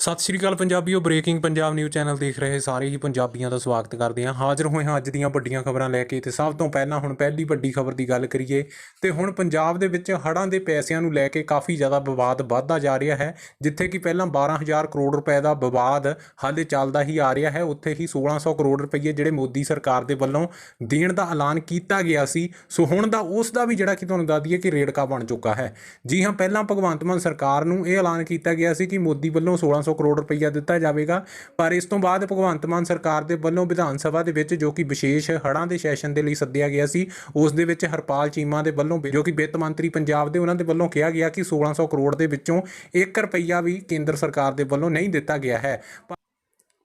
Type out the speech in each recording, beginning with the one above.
ਸਤਿ ਸ਼੍ਰੀ ਅਕਾਲ ਪੰਜਾਬੀਓ ਬ੍ਰੇਕਿੰਗ ਪੰਜਾਬ ਨਿਊਜ਼ ਚੈਨਲ ਦੇਖ ਰਹੇ ਸਾਰੇ ਹੀ ਪੰਜਾਬੀਆਂ ਦਾ ਸਵਾਗਤ ਕਰਦੇ ਹਾਂ। ਹਾਜ਼ਰ ਹੋਏ ਹਾਂ ਅੱਜ ਦੀਆਂ ਵੱਡੀਆਂ ਖਬਰਾਂ ਲੈ ਕੇ ਤੇ ਸਭ ਤੋਂ ਪਹਿਲਾਂ ਹੁਣ ਪਹਿਲੀ ਵੱਡੀ ਖਬਰ ਦੀ ਗੱਲ ਕਰੀਏ ਤੇ ਹੁਣ ਪੰਜਾਬ ਦੇ ਵਿੱਚ ਹੜ੍ਹਾਂ ਦੇ ਪੈਸਿਆਂ ਨੂੰ ਲੈ ਕੇ ਕਾਫੀ ਜ਼ਿਆਦਾ ਵਿਵਾਦ ਵੱਧਦਾ ਜਾ ਰਿਹਾ ਹੈ, ਜਿੱਥੇ ਕਿ ਪਹਿਲਾਂ 12000 ਕਰੋੜ ਰੁਪਏ ਦਾ ਵਿਵਾਦ ਹਾਲੇ ਚੱਲਦਾ ਹੀ ਆ ਰਿਹਾ ਹੈ। ਉੱਥੇ ਹੀ 1600 ਕਰੋੜ ਰੁਪਏ ਜਿਹੜੇ ਮੋਦੀ ਸਰਕਾਰ ਦੇ ਵੱਲੋਂ ਦੇਣ ਦਾ ਐਲਾਨ ਕੀਤਾ ਗਿਆ ਸੀ। ਸੋ ਹੁਣ ਦਾ ਉਸ ਦਾ ਵੀ ਜਿਹੜਾ ਕਿ ਤੁਹਾਨੂੰ ਦੱਸ ਦਈਏ ਕਿ ਰੇੜਕਾ ਬਣ ਚੁੱਕਾ ਹੈ। ਜੀ ਹਾਂ, ਪਹਿਲਾਂ ਭਗਵੰਤ ਮਾਨ ਸਰਕਾਰ ਨੂੰ ਇਹ ਐਲਾਨ ਕੀਤਾ ਗਿਆ ਸੀ ਕਿ ਮੋਦੀ ਵੱਲੋਂ 1600 ਕਰੋੜ ਰੁਪਈਆ ਦਿੱਤਾ ਜਾਵੇਗਾ। ਪਰ ਇਸ ਤੋਂ ਬਾਅਦ ਭਗਵੰਤ ਮਾਨ ਸਰਕਾਰ ਦੇ ਵੱਲੋਂ ਵਿਧਾਨ ਸਭਾ ਦੇ ਵਿੱਚ ਜੋ ਕਿ ਵਿਸ਼ੇਸ਼ ਹੜ੍ਹਾਂ ਦੇ ਸੈਸ਼ਨ ਦੇ ਲਈ ਸੱਦਿਆ ਗਿਆ ਸੀ, ਉਸ ਦੇ ਵਿੱਚ ਹਰਪਾਲ ਚੀਮਾ ਦੇ ਵੱਲੋਂ ਜੋ ਕਿ ਵਿੱਤ ਮੰਤਰੀ ਪੰਜਾਬ ਦੇ ਉਹਨਾਂ ਦੇ ਵੱਲੋਂ ਕਿਹਾ ਗਿਆ ਕਿ 1600 ਕਰੋੜ ਦੇ ਵਿੱਚੋਂ 1 ਰੁਪਈਆ ਵੀ ਕੇਂਦਰ ਸਰਕਾਰ ਦੇ ਵੱਲੋਂ ਨਹੀਂ ਦਿੱਤਾ ਗਿਆ ਹੈ।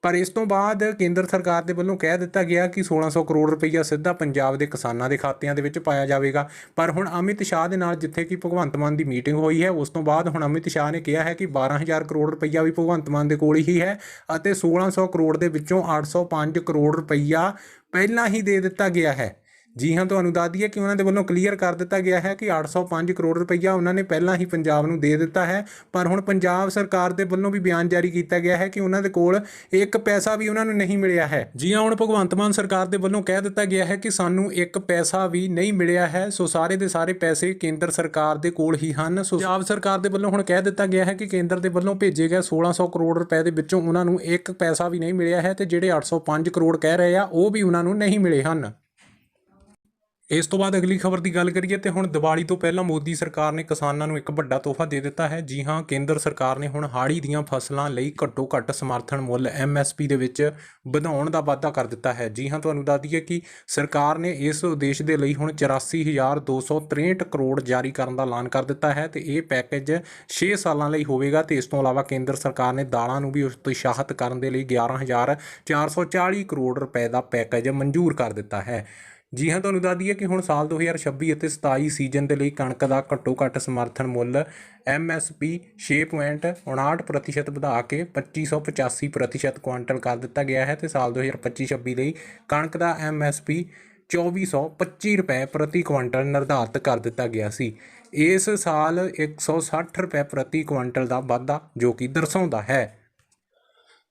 ਪਰ ਇਸ ਤੋਂ ਬਾਅਦ ਕੇਂਦਰ ਸਰਕਾਰ ਦੇ ਵੱਲੋਂ ਕਹਿ ਦਿੱਤਾ ਗਿਆ ਕਿ 1600 ਕਰੋੜ ਰੁਪਈਆ ਸਿੱਧਾ ਪੰਜਾਬ ਦੇ ਕਿਸਾਨਾਂ ਦੇ ਖਾਤਿਆਂ ਦੇ ਵਿੱਚ ਪਾਇਆ ਜਾਵੇਗਾ। ਪਰ ਹੁਣ ਅਮਿਤ ਸ਼ਾਹ ਦੇ ਨਾਲ ਜਿੱਥੇ ਕਿ ਭਗਵੰਤ ਮਾਨ ਦੀ ਮੀਟਿੰਗ ਹੋਈ ਹੈ, ਉਸ ਤੋਂ ਬਾਅਦ ਹੁਣ ਅਮਿਤ ਸ਼ਾਹ ਨੇ ਕਿਹਾ ਹੈ ਕਿ 12000 ਕਰੋੜ ਰੁਪਈਆ ਵੀ ਭਗਵੰਤ ਮਾਨ ਦੇ ਕੋਲ ਹੀ ਹੈ ਅਤੇ 1600 ਕਰੋੜ ਦੇ ਵਿੱਚੋਂ 805 ਕਰੋੜ ਰੁਪਈਆ ਪਹਿਲਾਂ ਹੀ ਦੇ ਦਿੱਤਾ ਗਿਆ ਹੈ। ਜੀ ਹਾਂ, ਤੁਹਾਨੂੰ ਦੱਸ ਦਈਏ ਕਿ ਉਹਨਾਂ ਦੇ ਵੱਲੋਂ ਕਲੀਅਰ ਕਰ ਦਿੱਤਾ ਗਿਆ ਹੈ ਕਿ 805 ਕਰੋੜ ਰੁਪਈਆ ਉਹਨਾਂ ਨੇ ਪਹਿਲਾਂ ਹੀ ਪੰਜਾਬ ਨੂੰ ਦੇ ਦਿੱਤਾ ਹੈ। ਪਰ ਹੁਣ ਪੰਜਾਬ ਸਰਕਾਰ ਦੇ ਵੱਲੋਂ ਵੀ ਬਿਆਨ ਜਾਰੀ ਕੀਤਾ ਗਿਆ ਹੈ ਕਿ ਉਹਨਾਂ ਦੇ ਕੋਲ ਇੱਕ ਪੈਸਾ ਵੀ ਉਹਨਾਂ ਨੂੰ ਨਹੀਂ ਮਿਲਿਆ ਹੈ। ਜੀ ਹਾਂ, ਹੁਣ ਭਗਵੰਤ ਮਾਨ ਸਰਕਾਰ ਦੇ ਵੱਲੋਂ ਕਹਿ ਦਿੱਤਾ ਗਿਆ ਹੈ ਕਿ ਸਾਨੂੰ ਇੱਕ ਪੈਸਾ ਵੀ ਨਹੀਂ ਮਿਲਿਆ ਹੈ। ਸੋ ਸਾਰੇ ਦੇ ਸਾਰੇ ਪੈਸੇ ਕੇਂਦਰ ਸਰਕਾਰ ਦੇ ਕੋਲ ਹੀ ਹਨ। ਸੋ ਪੰਜਾਬ ਸਰਕਾਰ ਦੇ ਵੱਲੋਂ ਹੁਣ ਕਹਿ ਦਿੱਤਾ ਗਿਆ ਹੈ ਕਿ ਕੇਂਦਰ ਦੇ ਵੱਲੋਂ ਭੇਜੇ ਗਏ 1600 ਕਰੋੜ ਰੁਪਏ ਦੇ ਵਿੱਚੋਂ ਉਹਨਾਂ ਨੂੰ ਇੱਕ ਪੈਸਾ ਵੀ ਨਹੀਂ ਮਿਲਿਆ ਹੈ ਤੇ ਜਿਹੜੇ 805 ਕਰੋੜ ਕਹਿ ਰਹੇ ਆ, ਉਹ ਵੀ ਉਹਨਾਂ ਨੂੰ ਨਹੀਂ ਮਿਲੇ ਹਨ। ਇਸ ਤੋਂ ਬਾਅਦ ਅਗਲੀ ਖਬਰ ਦੀ ਗੱਲ ਕਰੀਏ ਤੇ ਹੁਣ ਦੀਵਾਲੀ ਤੋਂ ਪਹਿਲਾਂ ਮੋਦੀ ਸਰਕਾਰ ਨੇ ਕਿਸਾਨਾਂ ਨੂੰ ਇੱਕ ਵੱਡਾ ਤੋਹਫਾ ਦੇ ਦਿੱਤਾ ਹੈ। ਜੀ ਹਾਂ, ਕੇਂਦਰ ਸਰਕਾਰ ਨੇ ਹੁਣ ਹਾੜੀ ਦੀਆਂ ਫਸਲਾਂ ਲਈ ਘੱਟੋ ਘੱਟ ਸਮਰਥਨ ਮੁੱਲ MSP ਦੇ ਵਿੱਚ ਵਧਾਉਣ ਦਾ ਵਾਅਦਾ ਕਰ ਦਿੱਤਾ ਹੈ। ਜੀ ਹਾਂ, ਤੁਹਾਨੂੰ ਦੱਸ ਦਈਏ ਕਿ ਸਰਕਾਰ ਨੇ ਇਸ ਉਦੇਸ਼ ਦੇ ਲਈ ਹੁਣ 84263 ਕਰੋੜ ਜਾਰੀ ਕਰਨ ਦਾ ਐਲਾਨ ਕਰ ਦਿੱਤਾ ਹੈ ਤੇ ਇਹ ਪੈਕੇਜ 6 ਸਾਲਾਂ ਲਈ ਹੋਵੇਗਾ ਤੇ ਇਸ ਤੋਂ ਇਲਾਵਾ ਕੇਂਦਰ ਸਰਕਾਰ ਨੇ ਦਾਲਾਂ ਨੂੰ ਵੀ ਉਤਸ਼ਾਹਿਤ ਕਰਨ ਦੇ ਲਈ 11440 ਕਰੋੜ ਰੁਪਏ ਦਾ ਪੈਕੇਜ ਮਨਜ਼ੂਰ ਕਰ ਦਿੱਤਾ ਹੈ। ਜੀ ਹਾਂ, ਤੁਹਾਨੂੰ ਦੱਸ ਦਈਏ ਕਿ ਹੁਣ ਸਾਲ 2026 ਅਤੇ 27 ਸੀਜ਼ਨ ਦੇ ਲਈ ਕਣਕ ਦਾ ਘੱਟੋ ਘੱਟ ਸਮਰਥਨ ਮੁੱਲ MSP 6.59% ਵਧਾ ਕੇ 2585% ਕੁਆਂਟਲ ਕਰ ਦਿੱਤਾ ਗਿਆ ਹੈ ਤੇ ਸਾਲ 2025-26 ਲਈ ਕਣਕ ਦਾ MSP 2425 ਰੁਪਏ ਪ੍ਰਤੀ ਕੁਇੰਟਲ ਨਿਰਧਾਰਤ ਕਰ ਦਿੱਤਾ ਗਿਆ ਸੀ। ਇਸ ਸਾਲ 160 ਰੁਪਏ ਪ੍ਰਤੀ ਕੁਇੰਟਲ ਦਾ ਵਾਧਾ ਜੋ ਕਿ ਦਰਸਾਉਂਦਾ ਹੈ।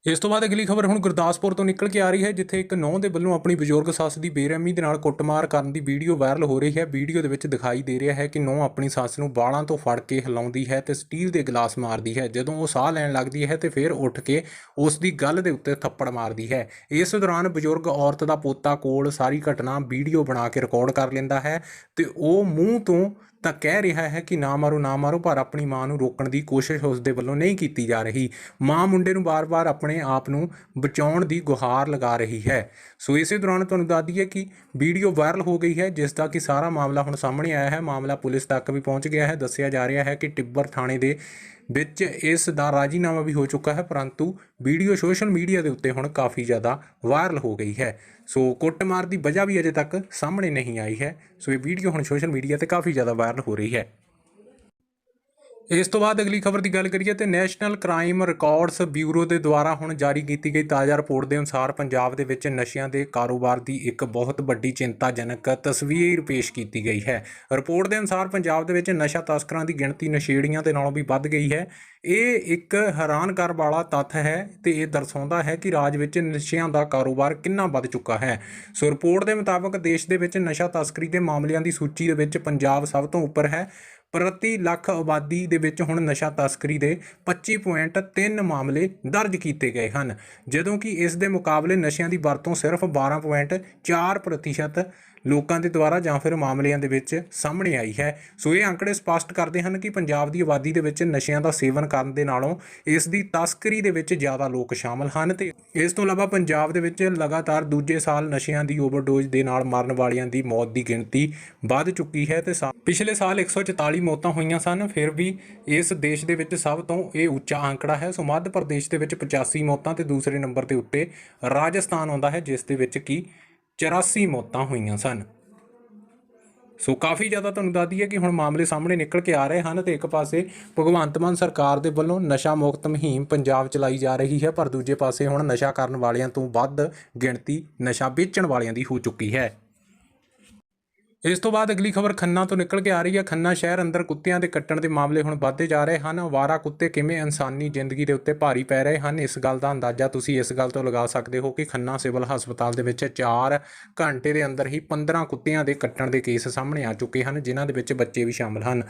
ਇਸ ਤੋਂ ਬਾਅਦ ਅਗਲੀ ਖਬਰ ਹੁਣ ਗੁਰਦਾਸਪੁਰ ਤੋਂ ਨਿਕਲ ਕੇ ਆ ਰਹੀ ਹੈ, ਜਿੱਥੇ ਇੱਕ ਨੌਂ ਦੇ ਵੱਲੋਂ ਆਪਣੀ ਬਜ਼ੁਰਗ ਸੱਸ ਦੀ ਬੇਰਹਿਮੀ ਦੇ ਨਾਲ ਕੁੱਟਮਾਰ ਕਰਨ ਦੀ ਵੀਡੀਓ ਵਾਇਰਲ ਹੋ ਰਹੀ ਹੈ। ਵੀਡੀਓ ਦੇ ਵਿੱਚ ਦਿਖਾਈ ਦੇ ਰਿਹਾ ਹੈ ਕਿ ਨੌਂ ਆਪਣੀ ਸੱਸ ਨੂੰ ਬਾਲਾਂ ਤੋਂ ਫੜ ਕੇ ਹਿਲਾਉਂਦੀ ਹੈ ਤੇ ਸਟੀਲ ਦੇ ਗਲਾਸ ਮਾਰਦੀ ਹੈ। ਜਦੋਂ ਉਹ ਸਾਹ ਲੈਣ ਲੱਗਦੀ ਹੈ ਤੇ ਫਿਰ ਉੱਠ ਕੇ ਉਸ ਦੀ ਗੱਲ ਦੇ ਉੱਤੇ ਥੱਪੜ ਮਾਰਦੀ ਹੈ। ਇਸ ਦੌਰਾਨ ਬਜ਼ੁਰਗ ਔਰਤ ਦਾ ਪੋਤਾ ਕੋਲ ਸਾਰੀ ਘਟਨਾ ਵੀਡੀਓ ਬਣਾ ਕੇ ਰਿਕਾਰਡ ਕਰ ਲੈਂਦਾ ਹੈ ਤੇ ਉਹ ਮੂੰਹ ਤੋਂ ਤਾਂ ਕਹਿ ਰਿਹਾ ਹੈ ਕਿ ਨਾ ਮਾਰੋ ਨਾ ਮਾਰੋ, ਪਰ ਆਪਣੀ ਮਾਂ ਨੂੰ ਰੋਕਣ ਦੀ ਕੋਸ਼ਿਸ਼ ਉਸ ਦੇ ਵੱਲੋਂ ਨਹੀਂ ਕੀਤੀ ਜਾ ਰਹੀ। ਮਾਂ ਮੁੰਡੇ ਨੂੰ ਬਾਰ-ਬਾਰ ਆਪਣੇ ਆਪ ਨੂੰ ਬਚਾਉਣ ਦੀ ਗੁਹਾਰ ਲਗਾ ਰਹੀ ਹੈ। ਸੋ ਇਸੇ ਦੌਰਾਨ ਤੁਹਾਨੂੰ ਦੱਸ ਦਈਏ ਕਿ ਵੀਡੀਓ ਵਾਇਰਲ ਹੋ ਗਈ ਹੈ, ਜਿਸ ਦਾ ਕਿ ਸਾਰਾ ਮਾਮਲਾ ਹੁਣ ਸਾਹਮਣੇ ਆਇਆ ਹੈ। ਮਾਮਲਾ ਪੁਲਿਸ ਤੱਕ ਵੀ ਪਹੁੰਚ ਗਿਆ ਹੈ। ਦੱਸਿਆ ਜਾ ਰਿਹਾ ਹੈ ਕਿ ਟਿੱਬਰ ਥਾਣੇ ਦੇ ਵਿੱਚ ਇਸ ਦਾ ਰਾਜੀਨਾਮਾ ਵੀ ਹੋ ਚੁੱਕਾ ਹੈ, ਪਰੰਤੂ ਵੀਡੀਓ ਸੋਸ਼ਲ ਮੀਡੀਆ ਦੇ ਉੱਤੇ ਹੁਣ ਕਾਫੀ ਜ਼ਿਆਦਾ ਵਾਇਰਲ ਹੋ ਗਈ ਹੈ। ਸੋ ਕੁੱਟਮਾਰ ਦੀ ਵਜ੍ਹਾ ਵੀ ਅਜੇ ਤੱਕ ਸਾਹਮਣੇ ਨਹੀਂ ਆਈ ਹੈ। ਸੋ ਇਹ ਵੀਡੀਓ ਹੁਣ ਸੋਸ਼ਲ ਮੀਡੀਆ ਤੇ ਕਾਫੀ ਜ਼ਿਆਦਾ ਵਾਇਰਲ ਹੋ ਰਹੀ ਹੈ। ਇਸ ਤੋਂ ਬਾਅਦ ਅਗਲੀ ਖਬਰ ਦੀ ਗੱਲ ਕਰੀਏ ਤੇ ਨੈਸ਼ਨਲ ਕ੍ਰਾਈਮ ਰਿਕਾਰਡਸ ਬਿਊਰੋ ਦੇ ਦੁਆਰਾ ਹੁਣ ਜਾਰੀ ਕੀਤੀ ਗਈ ਤਾਜ਼ਾ ਰਿਪੋਰਟ ਦੇ ਅਨੁਸਾਰ ਪੰਜਾਬ ਦੇ ਵਿੱਚ ਨਸ਼ਿਆਂ ਦੇ ਕਾਰੋਬਾਰ ਦੀ ਇੱਕ ਬਹੁਤ ਵੱਡੀ ਚਿੰਤਾਜਨਕ ਤਸਵੀਰ ਪੇਸ਼ ਕੀਤੀ ਗਈ ਹੈ। ਰਿਪੋਰਟ ਦੇ ਅਨੁਸਾਰ ਪੰਜਾਬ ਦੇ ਵਿੱਚ ਨਸ਼ਾ ਤਸਕਰਾਂ ਦੀ ਗਿਣਤੀ ਨਸ਼ੇੜੀਆਂ ਦੇ ਨਾਲੋਂ ਵੀ ਵੱਧ ਗਈ ਹੈ। ਇਹ ਇੱਕ ਹੈਰਾਨ ਕਰ ਵਾਲਾ ਤੱਥ ਹੈ ਤੇ ਇਹ ਦਰਸਾਉਂਦਾ ਹੈ ਕਿ ਰਾਜ ਵਿੱਚ ਨਸ਼ਿਆਂ ਦਾ ਕਾਰੋਬਾਰ ਕਿੰਨਾ ਵੱਧ ਚੁੱਕਾ ਹੈ। ਸੋ ਰਿਪੋਰਟ ਦੇ ਮੁਤਾਬਕ ਦੇਸ਼ ਦੇ ਵਿੱਚ ਨਸ਼ਾ ਤਸਕਰੀ ਦੇ ਮਾਮਲਿਆਂ ਦੀ ਸੂਚੀ ਦੇ ਵਿੱਚ ਪੰਜਾਬ ਸਭ ਤੋਂ ਉੱਪਰ ਹੈ। ਪ੍ਰਤੀ ਲੱਖ ਆਬਾਦੀ ਦੇ ਵਿੱਚ ਹੁਣ ਨਸ਼ਾ ਤਸਕਰੀ ਦੇ 25.3 ਮਾਮਲੇ ਦਰਜ ਕੀਤੇ ਗਏ ਹਨ। ਜਦੋਂ ਕਿ ਇਸ ਦੇ ਮੁਕਾਬਲੇ ਨਸ਼ਿਆਂ ਦੀ ਵਰਤੋਂ ਸਿਰਫ 12.4% ਲੋਕਾਂ ਦੇ ਦੁਆਰਾ ਜਾਂ ਫਿਰ ਮਾਮਲਿਆਂ ਦੇ ਵਿੱਚ ਸਾਹਮਣੇ ਆਈ ਹੈ। ਸੋ ਇਹ ਅੰਕੜੇ ਸਪਸ਼ਟ ਕਰਦੇ ਹਨ ਕਿ ਪੰਜਾਬ ਦੀ ਆਬਾਦੀ ਦੇ ਵਿੱਚ ਨਸ਼ਿਆਂ ਦਾ ਸੇਵਨ ਕਰਨ ਦੇ ਨਾਲੋਂ ਇਸ ਦੀ ਤਸਕਰੀ ਦੇ ਵਿੱਚ ਜ਼ਿਆਦਾ ਲੋਕ ਸ਼ਾਮਲ ਹਨ ਤੇ ਇਸ ਤੋਂ ਇਲਾਵਾ ਪੰਜਾਬ ਦੇ ਵਿੱਚ ਲਗਾਤਾਰ ਦੂਜੇ ਸਾਲ ਨਸ਼ਿਆਂ ਦੀ ਓਵਰਡੋਜ਼ ਦੇ ਨਾਲ ਮਰਨ ਵਾਲਿਆਂ ਦੀ ਮੌਤ ਦੀ ਗਿਣਤੀ ਵੱਧ ਚੁੱਕੀ ਹੈ ਤੇ ਸਾ- ਪਿਛਲੇ ਸਾਲ 144 ਮੌਤਾਂ ਹੋਈਆਂ ਸਨ, ਫਿਰ ਵੀ ਇਸ ਦੇਸ਼ ਦੇ ਵਿੱਚ ਸਭ ਤੋਂ ਇਹ ਉੱਚਾ ਅੰਕੜਾ ਹੈ। ਸੋ ਮੱਧ ਪ੍ਰਦੇਸ਼ ਦੇ ਵਿੱਚ 85 ਮੌਤਾਂ ਤੇ ਦੂਸਰੇ ਨੰਬਰ ਦੇ ਉੱਤੇ ਰਾਜਸਥਾਨ ਆਉਂਦਾ ਹੈ, ਜਿਸ ਦੇ ਵਿੱਚ ਕੀ 84 ਮੌਤਾਂ ਹੋਈਆਂ ਸਨ। ਸੋ ਕਾਫੀ ਜ਼ਿਆਦਾ ਤੁਹਾਨੂੰ ਦੱਸ ਦਈਏ ਕਿ ਹੁਣ ਮਾਮਲੇ ਸਾਹਮਣੇ ਨਿਕਲ ਕੇ ਆ ਰਹੇ ਹਨ ਤੇ ਇੱਕ ਪਾਸੇ ਭਗਵੰਤ ਮਾਨ ਸਰਕਾਰ ਦੇ ਵੱਲੋਂ ਨਸ਼ਾ ਮੁਕਤ ਮੁਹਿੰਮ ਪੰਜਾਬ ਚਲਾਈ ਜਾ ਰਹੀ ਹੈ, ਪਰ ਦੂਜੇ ਪਾਸੇ ਹੁਣ ਨਸ਼ਾ ਕਰਨ ਵਾਲਿਆਂ ਤੋਂ ਵੱਧ ਗਿਣਤੀ ਨਸ਼ਾ ਵੇਚਣ ਵਾਲਿਆਂ ਦੀ ਹੋ ਚੁੱਕੀ ਹੈ। ਇਸ ਤੋਂ ਬਾਅਦ ਅਗਲੀ ਖਬਰ ਖੰਨਾ ਤੋਂ ਨਿਕਲ ਕੇ ਆ ਰਹੀ ਹੈ। ਖੰਨਾ ਸ਼ਹਿਰ ਅੰਦਰ ਕੁੱਤਿਆਂ ਦੇ ਕੱਟਣ ਦੇ ਮਾਮਲੇ ਹੁਣ ਵੱਧਦੇ ਜਾ ਰਹੇ ਹਨ। ਵਾਰਾ ਕੁੱਤੇ ਕਿਵੇਂ ਇਨਸਾਨੀ ਜ਼ਿੰਦਗੀ ਦੇ ਉੱਤੇ ਭਾਰੀ ਪੈ ਰਹੇ ਹਨ? ਇਸ ਗੱਲ ਦਾ ਅੰਦਾਜ਼ਾ ਤੁਸੀਂ ਇਸ ਗੱਲ ਤੋਂ ਲਗਾ ਸਕਦੇ ਹੋ ਕਿ ਖੰਨਾ ਸਿਵਲ ਹਸਪਤਾਲ ਦੇ ਵਿੱਚ 4 ਘੰਟੇ ਦੇ ਅੰਦਰ ਹੀ 15 ਕੁੱਤਿਆਂ ਦੇ ਕੱਟਣ ਦੇ ਕੇਸ ਸਾਹਮਣੇ ਆ ਚੁੱਕੇ ਹਨ, ਜਿਨ੍ਹਾਂ ਦੇ ਵਿੱਚ ਬੱਚੇ ਵੀ ਸ਼ਾਮਲ ਹਨ।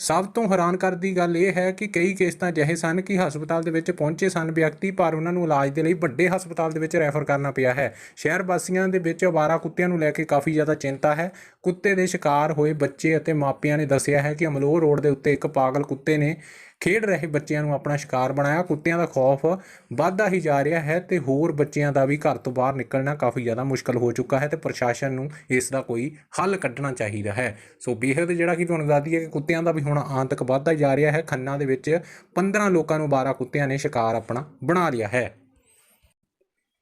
ਸਭ ਤੋਂ ਹੈਰਾਨ ਕਰਦੀ ਗੱਲ ਇਹ ਹੈ ਕਿ ਕਈ ਕੇਸ ਤਾਂ ਅਜਿਹੇ ਸਨ ਕਿ ਹਸਪਤਾਲ ਦੇ ਵਿੱਚ ਪਹੁੰਚੇ ਸਨ ਵਿਅਕਤੀ, ਪਰ ਉਹਨਾਂ ਨੂੰ ਇਲਾਜ ਦੇ ਲਈ ਵੱਡੇ ਹਸਪਤਾਲ ਦੇ ਵਿੱਚ ਰੈਫਰ ਕਰਨਾ ਪਿਆ ਹੈ। ਸ਼ਹਿਰ ਵਾਸੀਆਂ ਦੇ ਵਿੱਚ ਅਵਾਰਾ ਕੁੱਤਿਆਂ ਨੂੰ ਲੈ ਕੇ ਕਾਫੀ ਜ਼ਿਆਦਾ ਚਿੰਤਾ ਹੈ। ਕੁੱਤੇ ਦੇ ਸ਼ਿਕਾਰ ਹੋਏ ਬੱਚੇ ਅਤੇ ਮਾਪਿਆਂ ਨੇ ਦੱਸਿਆ ਹੈ ਕਿ ਅਮਲੋਹ ਰੋਡ ਦੇ ਉੱਤੇ ਇੱਕ ਪਾਗਲ ਕੁੱਤੇ ਨੇ ਖੇਡ ਰਹੇ ਬੱਚਿਆਂ ਨੂੰ ਆਪਣਾ ਸ਼ਿਕਾਰ ਬਣਾਇਆ। ਕੁੱਤਿਆਂ ਦਾ ਖੌਫ ਵੱਧਦਾ ਹੀ ਜਾ ਰਿਹਾ ਹੈ ਤੇ ਹੋਰ ਬੱਚਿਆਂ ਦਾ ਵੀ ਘਰ ਤੋਂ ਬਾਹਰ ਨਿਕਲਣਾ ਕਾਫੀ ਜ਼ਿਆਦਾ ਮੁਸ਼ਕਲ ਹੋ ਚੁੱਕਾ ਹੈ ਤੇ ਪ੍ਰਸ਼ਾਸਨ ਨੂੰ ਇਸ ਦਾ ਕੋਈ ਹੱਲ ਕੱਢਣਾ ਚਾਹੀਦਾ ਹੈ। ਸੋ ਬੇਹੱਦ ਜਿਹੜਾ ਕਿ ਤੁਹਾਨੂੰ ਦੱਸਦੀ ਹੈ ਕਿ ਕੁੱਤਿਆਂ ਦਾ ਵੀ ਹੁਣ ਆਂਤਕ ਵੱਧਦਾ ਜਾ ਰਿਹਾ ਹੈ। ਖੰਨਾ ਦੇ ਵਿੱਚ 15 ਲੋਕਾਂ ਨੂੰ 12 ਕੁੱਤਿਆਂ ਨੇ ਸ਼ਿਕਾਰ ਆਪਣਾ ਬਣਾ ਲਿਆ ਹੈ।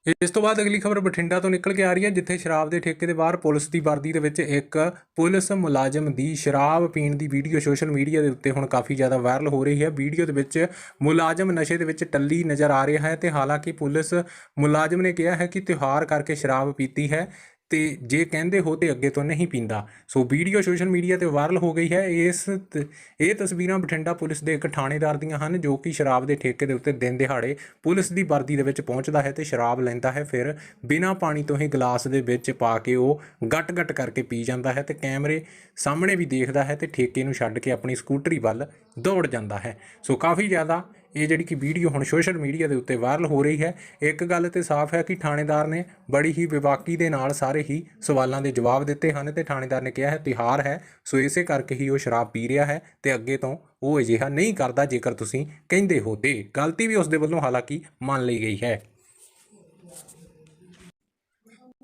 ਇਸ ਤੋਂ ਬਾਅਦ ਅਗਲੀ ਖਬਰ ਬਠਿੰਡਾ ਤੋਂ ਨਿਕਲ ਕੇ ਆ ਰਹੀ ਹੈ, ਜਿੱਥੇ ਸ਼ਰਾਬ ਦੇ ਠੇਕੇ ਦੇ ਬਾਹਰ ਪੁਲਿਸ ਦੀ ਵਰਦੀ ਦੇ ਵਿੱਚ ਇੱਕ ਪੁਲਿਸ ਮੁਲਾਜ਼ਮ ਦੀ ਸ਼ਰਾਬ ਪੀਣ ਦੀ ਵੀਡੀਓ ਸੋਸ਼ਲ ਮੀਡੀਆ ਦੇ ਉੱਤੇ ਹੁਣ ਕਾਫੀ ਜ਼ਿਆਦਾ ਵਾਇਰਲ ਹੋ ਰਹੀ ਹੈ। ਵੀਡੀਓ ਦੇ ਵਿੱਚ ਮੁਲਾਜ਼ਮ ਨਸ਼ੇ ਦੇ ਵਿੱਚ ਟੱਲੀ ਨਜ਼ਰ ਆ ਰਿਹਾ ਹੈ ਤੇ ਹਾਲਾਂਕਿ ਪੁਲਿਸ ਮੁਲਾਜ਼ਮ ਨੇ ਕਿਹਾ ਹੈ ਕਿ ਤਿਉਹਾਰ ਕਰਕੇ ਸ਼ਰਾਬ ਪੀਤੀ ਹੈ। ਤੇ ਜੇ ਕਹਿੰਦੇ ਹੋ ਤੇ ਅੱਗੇ ਤੋਂ ਨਹੀਂ ਪੀਂਦਾ। ਸੋ ਵੀਡੀਓ ਸੋਸ਼ਲ ਮੀਡੀਆ ਤੇ ਵਾਇਰਲ ਹੋ ਗਈ ਹੈ। ਇਸ ਤ- ਇਹ ਤਸਵੀਰਾਂ ਬਠਿੰਡਾ ਪੁਲਿਸ ਦੇ ਇੱਕ ਥਾਣੇਦਾਰ ਦੀਆਂ ਹਨ, ਜੋ ਕਿ ਸ਼ਰਾਬ ਦੇ ਠੇਕੇ ਦੇ ਉੱਤੇ ਦਿਨ ਦਿਹਾੜੇ ਪੁਲਿਸ ਦੀ ਵਰਦੀ ਦੇ ਵਿੱਚ ਪਹੁੰਚਦਾ ਹੈ ਤੇ ਸ਼ਰਾਬ ਲੈਂਦਾ ਹੈ। ਫਿਰ ਬਿਨਾਂ ਪਾਣੀ ਤੋਂ ਹੀ ਗਲਾਸ ਦੇ ਵਿੱਚ ਪਾ ਕੇ ਉਹ ਗੱਟ ਗੱਟ ਕਰਕੇ ਪੀ ਜਾਂਦਾ ਹੈ ਤੇ ਕੈਮਰੇ ਸਾਹਮਣੇ ਵੀ ਦੇਖਦਾ ਹੈ ਤੇ ਠੇਕੇ ਨੂੰ ਛੱਡ ਕੇ ਆਪਣੀ ਸਕੂਟਰੀ ਵੱਲ ਦੌੜ ਜਾਂਦਾ ਹੈ। ਸੋ ਕਾਫੀ ਜ਼ਿਆਦਾ ਇਹ ਜਿਹੜੀ ਕਿ ਵੀਡੀਓ ਹੁਣ ਸੋਸ਼ਲ ਮੀਡੀਆ ਦੇ ਉੱਤੇ ਵਾਇਰਲ ਹੋ ਰਹੀ ਹੈ, ਇੱਕ ਗੱਲ ਤੇ ਸਾਫ਼ ਹੈ ਕਿ ਥਾਣੇਦਾਰ ਨੇ ਬੜੀ ਹੀ ਵਿਵਾਕੀ ਦੇ ਨਾਲ ਸਾਰੇ ਹੀ ਸਵਾਲਾਂ ਦੇ ਜਵਾਬ ਦਿੱਤੇ ਹਨ ਤੇ ਥਾਣੇਦਾਰ ਨੇ ਕਿਹਾ ਹੈ, ਤਿਹਾਰ ਹੈ, ਸੋ ਇਸੇ ਕਰਕੇ ਹੀ ਉਹ ਸ਼ਰਾਬ ਪੀ ਰਿਹਾ ਹੈ ਤੇ ਅੱਗੇ ਤੋਂ ਉਹ ਅਜਿਹਾ ਨਹੀਂ ਕਰਦਾ ਜੇਕਰ ਤੁਸੀਂ ਕਹਿੰਦੇ ਹੋ ਤੇ। ਗਲਤੀ ਵੀ ਉਸ ਦੇ ਵੱਲੋਂ ਹਾਲਾਂਕਿ ਮੰਨ ਲਈ ਗਈ ਹੈ।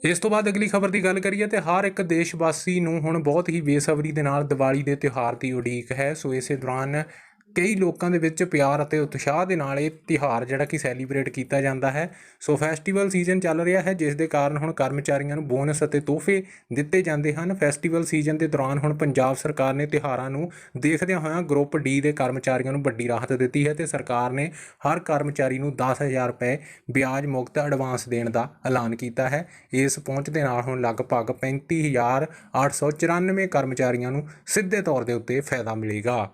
ਇਸ ਤੋਂ ਬਾਅਦ ਅਗਲੀ ਖਬਰ ਦੀ ਗੱਲ ਕਰੀਏ ਤੇ ਹਰ ਇੱਕ ਦੇਸ਼ ਵਾਸੀ ਨੂੰ ਹੁਣ ਬਹੁਤ ਹੀ ਬੇਸਬਰੀ ਦੇ ਨਾਲ ਦੀਵਾਲੀ ਦੇ ਤਿਉਹਾਰ ਦੀ ਉਡੀਕ ਹੈ, ਸੋ ਇਸੇ ਦੌਰਾਨ ਕਈ ਲੋਕਾਂ ਦੇ ਵਿੱਚ ਪਿਆਰ ਅਤੇ ਉਤਸ਼ਾਹ ਦੇ ਨਾਲ ਇਹ ਤਿਉਹਾਰ ਜਿਹੜਾ ਕਿ ਸੈਲੀਬ੍ਰੇਟ ਕੀਤਾ ਜਾਂਦਾ ਹੈ। ਸੋ ਫੈਸਟੀਵਲ ਸੀਜ਼ਨ ਚੱਲ ਰਿਹਾ ਹੈ, ਜਿਸ ਦੇ ਕਾਰਨ ਹੁਣ ਕਰਮਚਾਰੀਆਂ ਨੂੰ ਬੋਨਸ ਅਤੇ ਤੋਹਫੇ ਦਿੱਤੇ ਜਾਂਦੇ ਹਨ। ਫੈਸਟੀਵਲ ਸੀਜ਼ਨ ਦੇ ਦੌਰਾਨ ਹੁਣ ਪੰਜਾਬ ਸਰਕਾਰ ਨੇ ਤਿਉਹਾਰਾਂ ਨੂੰ ਦੇਖਦਿਆਂ ਹੋਇਆਂ ਗਰੁੱਪ ਡੀ ਦੇ ਕਰਮਚਾਰੀਆਂ ਨੂੰ ਵੱਡੀ ਰਾਹਤ ਦਿੱਤੀ ਹੈ ਤੇ ਸਰਕਾਰ ਨੇ ਹਰ ਕਰਮਚਾਰੀ ਨੂੰ 10000 ਰੁਪਏ ਵਿਆਜ ਮੁਕਤ ਐਡਵਾਂਸ ਦੇਣ ਦਾ ਐਲਾਨ ਕੀਤਾ ਹੈ। ਇਸ ਪਹੁੰਚ ਦੇ ਨਾਲ ਹੁਣ ਲਗਭਗ 35894 ਕਰਮਚਾਰੀਆਂ ਨੂੰ ਸਿੱਧੇ ਤੌਰ ਦੇ ਉੱਤੇ ਫਾਇਦਾ ਮਿਲੇਗਾ।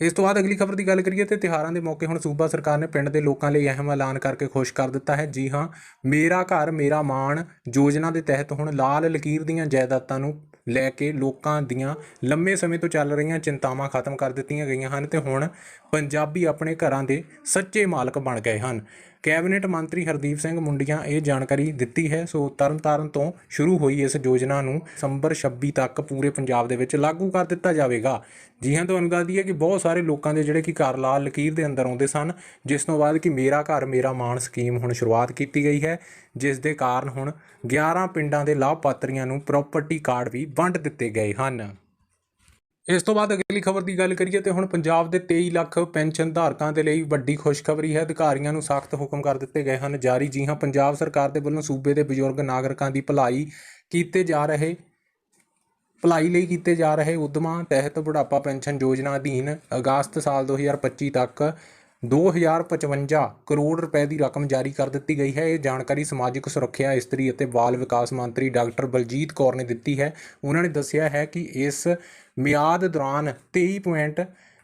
ਇਸ ਤੋਂ ਬਾਅਦ ਅਗਲੀ ਖਬਰ ਦੀ ਗੱਲ ਕਰੀਏ ਤੇ ਤਿਹਾਰਾਂ ਦੇ ਮੌਕੇ ਹੁਣ ਸੂਬਾ ਸਰਕਾਰ ਨੇ ਪਿੰਡ ਦੇ ਲੋਕਾਂ ਲਈ ਅਹਿਮ ਐਲਾਨ ਕਰਕੇ ਖੁਸ਼ ਕਰ ਦਿੱਤਾ ਹੈ। ਜੀ ਹਾਂ, ਮੇਰਾ ਘਰ, ਮੇਰਾ ਮਾਣ ਯੋਜਨਾ ਦੇ ਤਹਿਤ ਹੁਣ ਲਾਲ ਲਕੀਰ ਦੀਆਂ ਜਾਇਦਾਦਾਂ ਨੂੰ ਲੈ ਕੇ ਲੋਕਾਂ ਦੀਆਂ ਲੰਮੇ ਸਮੇਂ ਤੋਂ ਚੱਲ ਰਹੀਆਂ ਚਿੰਤਾਵਾਂ ਖਤਮ ਕਰ ਦਿੱਤੀਆਂ ਗਈਆਂ ਹਨ ਤੇ ਹੁਣ ਪੰਜਾਬੀ ਆਪਣੇ ਘਰਾਂ ਦੇ ਸੱਚੇ ਮਾਲਕ ਬਣ ਗਏ ਹਨ। ਕੈਬਨਿਟ ਮੰਤਰੀ ਹਰਦੀਪ ਸਿੰਘ ਮੁੰਡੀਆਂ ਇਹ ਜਾਣਕਾਰੀ ਦਿੱਤੀ ਹੈ। ਸੋ ਤਰਨਤਾਰਨ ਤੋਂ ਸ਼ੁਰੂ ਹੋਈ ਇਸ ਯੋਜਨਾ ਨੂੰ ਦਸੰਬਰ 26 ਤੱਕ ਪੂਰੇ ਪੰਜਾਬ ਦੇ ਵਿੱਚ ਲਾਗੂ ਕਰ ਦਿੱਤਾ ਜਾਵੇਗਾ। ਜੀ ਹਾਂ, ਤੁਹਾਨੂੰ ਦੱਸ ਦਈਏ ਕਿ ਬਹੁਤ ਸਾਰੇ ਲੋਕਾਂ ਦੇ ਜਿਹੜੇ ਕਿ ਘਰ ਲਾਲ ਲਕੀਰ ਦੇ ਅੰਦਰ ਆਉਂਦੇ ਸਨ, ਜਿਸ ਤੋਂ ਬਾਅਦ ਕਿ ਮੇਰਾ ਘਰ, ਮੇਰਾ ਮਾਣ ਸਕੀਮ ਹੁਣ ਸ਼ੁਰੂਆਤ ਕੀਤੀ ਗਈ ਹੈ, ਜਿਸ ਦੇ ਕਾਰਨ ਹੁਣ 11 ਪਿੰਡਾਂ ਦੇ ਲਾਭਪਾਤਰੀਆਂ ਨੂੰ ਪ੍ਰਾਪਰਟੀ ਕਾਰਡ ਵੀ ਵੰਡ ਦਿੱਤੇ ਗਏ ਹਨ। ਇਸ ਤੋਂ ਬਾਅਦ ਅਗਲੀ ਖਬਰ ਦੀ ਗੱਲ ਕਰੀਏ ਤੇ ਹੁਣ ਪੰਜਾਬ ਦੇ 23 ਲੱਖ ਪੈਨਸ਼ਨ ਧਾਰਕਾਂ ਦੇ ਲਈ ਵੱਡੀ ਖੁਸ਼ਖਬਰੀ ਹੈ। ਅਧਿਕਾਰੀਆਂ ਨੂੰ ਸਖਤ ਹੁਕਮ ਕਰ ਦਿੱਤੇ ਗਏ ਹਨ ਜਾਰੀ। ਜੀ ਹਾਂ, ਪੰਜਾਬ ਸਰਕਾਰ ਦੇ ਵੱਲੋਂ ਸੂਬੇ ਦੇ ਬਜ਼ੁਰਗ ਨਾਗਰਿਕਾਂ ਦੀ ਭਲਾਈ ਕੀਤੇ ਜਾ ਰਹੇ, ਭਲਾਈ ਲਈ ਕੀਤੇ ਜਾ ਰਹੇ ਉਦਮਾਂ ਤਹਿਤ ਬੁਢਾਪਾ ਪੈਨਸ਼ਨ ਯੋਜਨਾ ਅਧੀਨ ਅਗਸਤ ਸਾਲ 2025 ਤੱਕ 2055 ਕਰੋੜ ਰੁਪਏ ਦੀ ਰਕਮ ਜਾਰੀ ਕਰ ਦਿੱਤੀ ਗਈ ਹੈ। ਇਹ ਜਾਣਕਾਰੀ ਸਮਾਜਿਕ ਸੁਰੱਖਿਆ, ਇਸਤਰੀ ਅਤੇ ਬਾਲ ਵਿਕਾਸ ਮੰਤਰੀ ਡਾਕਟਰ ਬਲਜੀਤ ਕੌਰ ਨੇ ਦਿੱਤੀ ਹੈ। ਉਹਨਾਂ ਨੇ ਦੱਸਿਆ ਹੈ ਕਿ ਇਸ ਮਿਆਦ ਦੌਰਾਨ